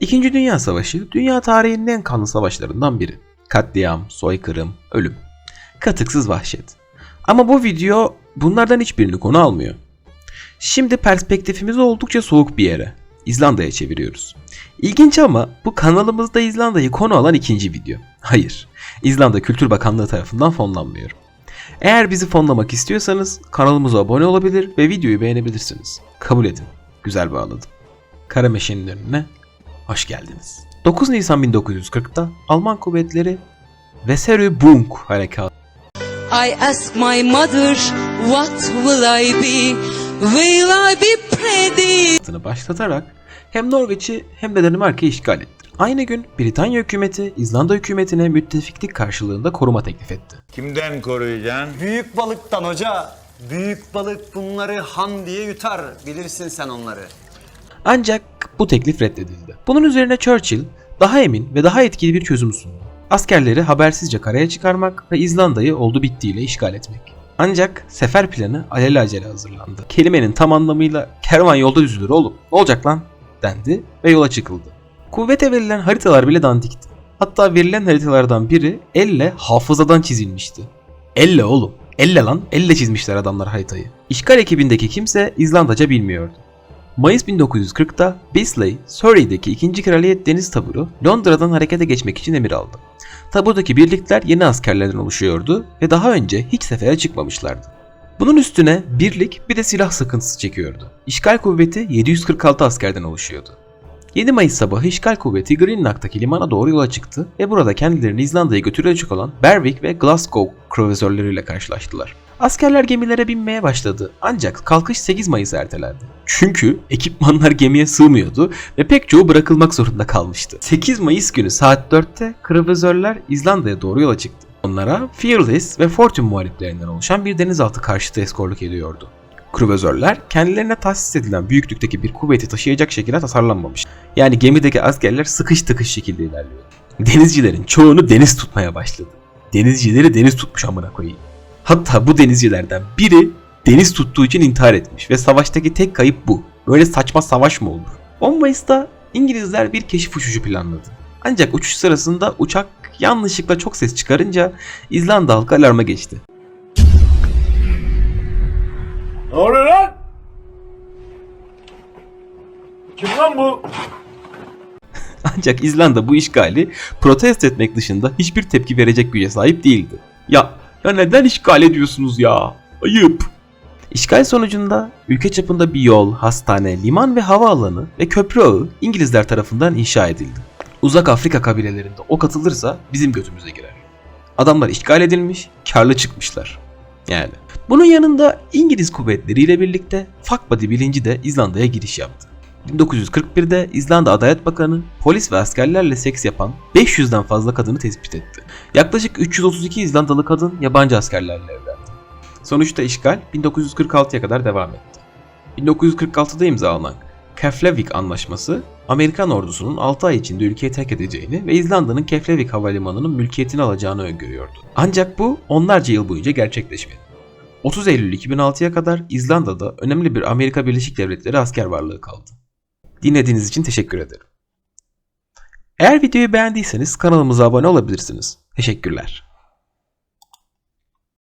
İkinci Dünya Savaşı dünya tarihinin en kanlı savaşlarından biri. Katliam, soykırım, ölüm. Katıksız vahşet. Ama bu video bunlardan hiçbirini konu almıyor. Şimdi perspektifimizi oldukça soğuk bir yere, İzlanda'ya çeviriyoruz. İlginç ama bu kanalımızda İzlanda'yı konu alan ikinci video. Hayır, İzlanda Kültür Bakanlığı tarafından fonlanmıyor. Eğer bizi fonlamak istiyorsanız kanalımıza abone olabilir ve videoyu beğenebilirsiniz. Kabul edin. Güzel bağladım. Kara Meşe'nin önüne hoş geldiniz. 9 Nisan 1940'ta Alman kuvvetleri Weserübung harekatı I ask my mother, what will I be? Will I be pretty? harekatını başlatarak hem Norveç'i hem de Danimarka'yı işgal etti. Aynı gün Britanya hükümeti İzlanda hükümetine müttefiklik karşılığında koruma teklif etti. Kimden koruyacaksın? Büyük balıktan hoca. Büyük balık bunları ham diye yutar. Bilirsin sen onları. Ancak bu teklif reddedildi. Bunun üzerine Churchill daha emin ve daha etkili bir çözüm sundu. Askerleri habersizce karaya çıkarmak ve İzlanda'yı oldu bittiyle işgal etmek. Ancak sefer planı alelacele hazırlandı. Kelimenin tam anlamıyla kervan yolda düzülür oğlum. Ne olacak lan? dendi ve yola çıkıldı. Kuvvete verilen haritalar bile dandikti. Hatta verilen haritalardan biri elle hafızadan çizilmişti. Elle oğlum. Elle lan. Elle çizmişler adamlar haritayı. İşgal ekibindeki kimse İzlandaca bilmiyordu. Mayıs 1940'da Bisley, Surrey'deki 2. Kraliyet Deniz Taburu Londra'dan harekete geçmek için emir aldı. Taburdaki birlikler yeni askerlerden oluşuyordu ve daha önce hiç sefere çıkmamışlardı. Bunun üstüne birlik bir de silah sıkıntısı çekiyordu. İşgal kuvveti 746 askerden oluşuyordu. 7 Mayıs sabahı işgal kuvveti Greenock'taki limana doğru yola çıktı ve burada kendilerini İzlanda'ya götürecek olan Berwick ve Glasgow kruvazörleriyle karşılaştılar. Askerler gemilere binmeye başladı ancak kalkış 8 Mayıs'a ertelendi. Çünkü ekipmanlar gemiye sığmıyordu ve pek çoğu bırakılmak zorunda kalmıştı. 8 Mayıs günü saat 4'te kruvazörler İzlanda'ya doğru yola çıktı. Onlara Fearless ve Fortune muhariplerinden oluşan bir denizaltı karşıtı eskorluk ediyordu. Kruvazörler kendilerine tahsis edilen büyüklükteki bir kuvveti taşıyacak şekilde tasarlanmamış. Yani gemideki askerler sıkış tıkış şekilde ilerliyor. Denizcilerin çoğunu deniz tutmaya başladı. Denizcileri deniz tutmuş amına koyayım. Hatta bu denizcilerden biri deniz tuttuğu için intihar etmiş ve savaştaki tek kayıp bu. Böyle saçma savaş mı olur? 10 Mayıs'ta İngilizler bir keşif uçuşu planladı. Ancak uçuş sırasında uçak yanlışlıkla çok ses çıkarınca İzlanda halkı alarma geçti. Ne oluyor lan? Kim lan bu? Ancak İzlanda bu işgali protesto etmek dışında hiçbir tepki verecek güce sahip değildi. Ya, ya neden işgal ediyorsunuz ya? Ayıp. İşgal sonucunda ülke çapında bir yol, hastane, liman ve havaalanı ve köprü ağı İngilizler tarafından inşa edildi. Uzak Afrika kabilelerinde o katılırsa bizim götümüze girer. Adamlar işgal edilmiş, karlı çıkmışlar. Yani. Bunun yanında İngiliz kuvvetleriyle birlikte Fuck Buddy bilinci de İzlanda'ya giriş yaptı. 1941'de İzlanda Adalet Bakanı polis ve askerlerle seks yapan 500'den fazla kadını tespit etti. Yaklaşık 332 İzlandalı kadın yabancı askerlerle evlendi. Sonuçta işgal 1946'ya kadar devam etti. 1946'da imzalanan Keflavik Anlaşması Amerikan ordusunun 6 ay içinde ülkeyi terk edeceğini ve İzlanda'nın Keflavik Havalimanı'nın mülkiyetini alacağını öngörüyordu. Ancak bu onlarca yıl boyunca gerçekleşmedi. 30 Eylül 2006'ya kadar İzlanda'da önemli bir Amerika Birleşik Devletleri asker varlığı kaldı. Dinlediğiniz için teşekkür ederim. Eğer videoyu beğendiyseniz kanalımıza abone olabilirsiniz. Teşekkürler.